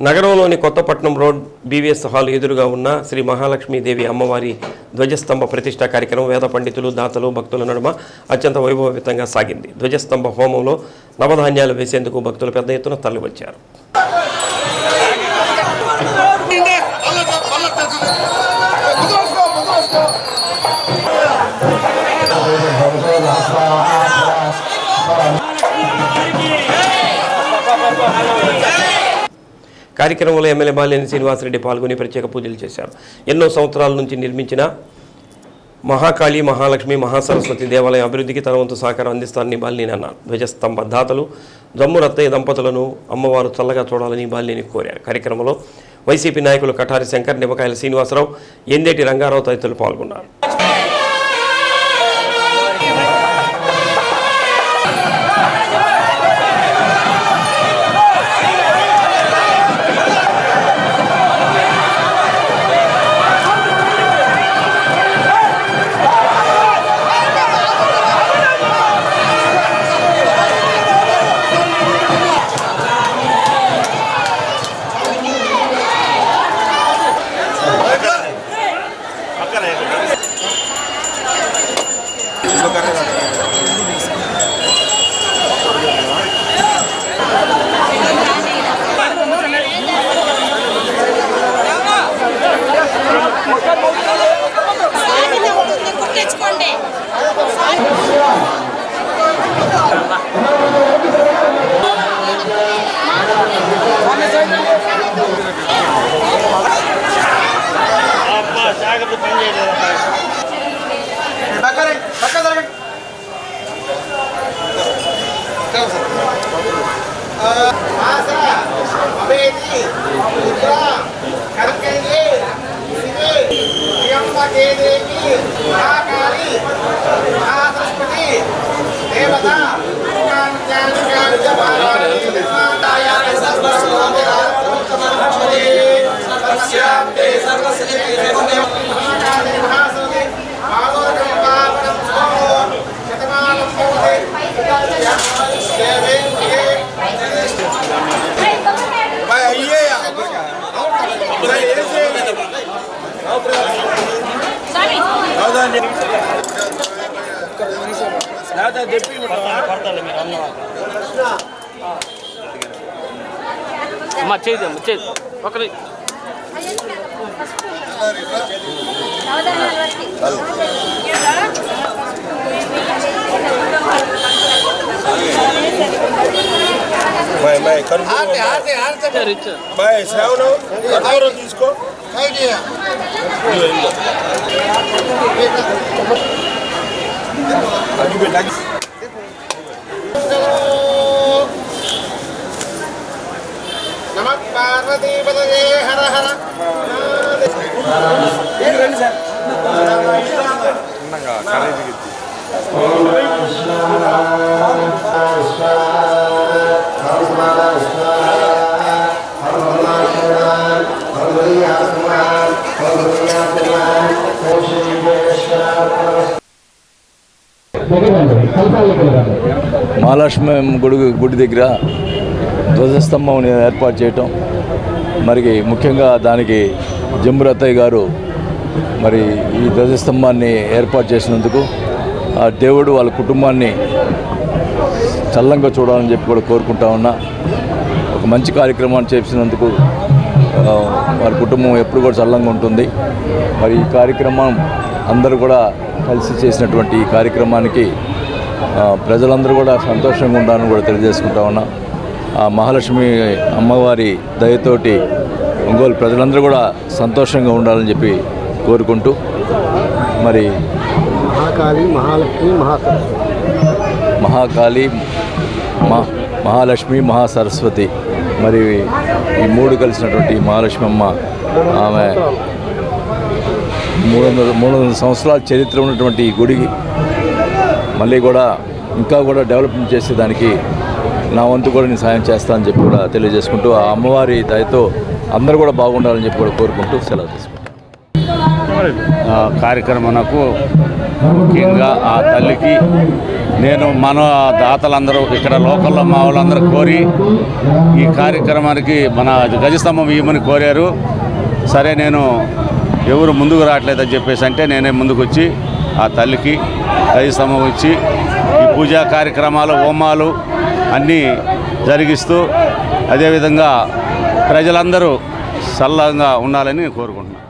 నగరంలోని Kothapatnam road BVS hall ఎదురుగా ఉన్న శ్రీ మహాలక్ష్మీదేవి అమ్మవారి ధ్వజస్తంభ ప్రతిష్ఠా కార్యక్రమం వేద పండితులు దాతలు భక్తుల నడుమ అత్యంత వైభవయుతంగా సాగింది. ధ్వజస్తంభ హోమంలో నవధాన్యాలు వేసేందుకు భక్తులు పెద్ద ఎత్తున తరలివచ్చారు. కార్యక్రమంలో ఎమ్మెల్యే బాలినేని శ్రీనివాసరెడ్డి పాల్గొని ప్రత్యేక పూజలు చేశారు. ఎన్నో సంవత్సరాల నుంచి నిర్మించిన మహాకాళి మహాలక్ష్మి మహాసరస్వతి దేవాలయం అభివృద్ధికి తన వంతు సహకారం అందిస్తానని బాలినేని అన్నారు. ధ్వజస్తంభ దాతలు జమ్ము రత్తయ్య దంపతులను అమ్మవారు చల్లగా చూడాలని బాలినేని కోరారు. కార్యక్రమంలో వైసీపీ నాయకులు కఠారి శంకర్ నిమ్మకాయల శ్రీనివాసరావు ఎందేటి రంగారావు తదితరులు పాల్గొన్నారు. అమ్మా చేద్దాం చేద్దాం ఒకరి నాక ఇచ్చారు బాయ్ శ్రావణం కర్పూరం తీసుకో ఇదిగో, ఇదిగో. అగ్గిపెట్టు, అగ్గి- నమ పార్వతీపదయే హర హర మహాలక్ష్మి గుడి గుడి దగ్గర ధ్వజస్తంభం ఏర్పాటు చేయటం. మరి ముఖ్యంగా దానికి జంబురత్తయ్య గారు మరి ఈ ధ్వజస్తంభాన్ని ఏర్పాటు చేసినందుకు ఆ దేవుడు వాళ్ళ కుటుంబాన్ని చల్లంగా చూడాలని చెప్పి కూడా కోరుకుంటా ఉన్నా. ఒక మంచి కార్యక్రమాన్ని చేసినందుకు వారి కుటుంబం ఎప్పుడు కూడా చల్లంగా ఉంటుంది. మరి ఈ కార్యక్రమం అందరూ కూడా కలిసి చేసినటువంటి ఈ కార్యక్రమానికి ప్రజలందరూ కూడా సంతోషంగా ఉండాలని కూడా తెలియజేసుకుంటా ఉన్నా. ఆ మహాలక్ష్మి అమ్మవారి దయతోటి ఒంగోలు ప్రజలందరూ కూడా సంతోషంగా ఉండాలని చెప్పి కోరుకుంటూ మరి మహాకాళి మహాలక్ష్మి మహాసరస్వతి. మహాకాళి మహాలక్ష్మి మహాసరస్వతి. మరి ఈ మూడు కలిసినటువంటి మహాలక్ష్మి అమ్మ ఆమె మూడు వందల మూడు వందల సంవత్సరాల చరిత్ర ఉన్నటువంటి ఈ గుడి మళ్ళీ కూడా ఇంకా కూడా డెవలప్మెంట్ చేసేదానికి నా వంతు కూడా నేను సాయం చేస్తానని చెప్పి కూడా తెలియజేసుకుంటూ ఆ అమ్మవారి దయతో అందరూ కూడా బాగుండాలని చెప్పి కూడా కోరుకుంటూ సెలవు తీసుకుంటాను ఆ ముఖ్యంగా ఆ తల్లికి నేను మన దాతలందరూ ఇక్కడ లోకల్లో మా వాళ్ళందరూ కోరి ఈ కార్యక్రమానికి మన గజస్తంభం ఇవ్వమని కోరారు. సరే నేను ఎవరు ముందుకు రావట్లేదని చెప్పేసి అంటే నేనే ముందుకు వచ్చి ఆ తల్లికి గజస్తంభం ఇచ్చి ఈ పూజా కార్యక్రమాలు హోమాలు అన్నీ జరిగిస్తూ అదేవిధంగా ప్రజలందరూ సల్లంగా ఉండాలని కోరుకుంటున్నాను.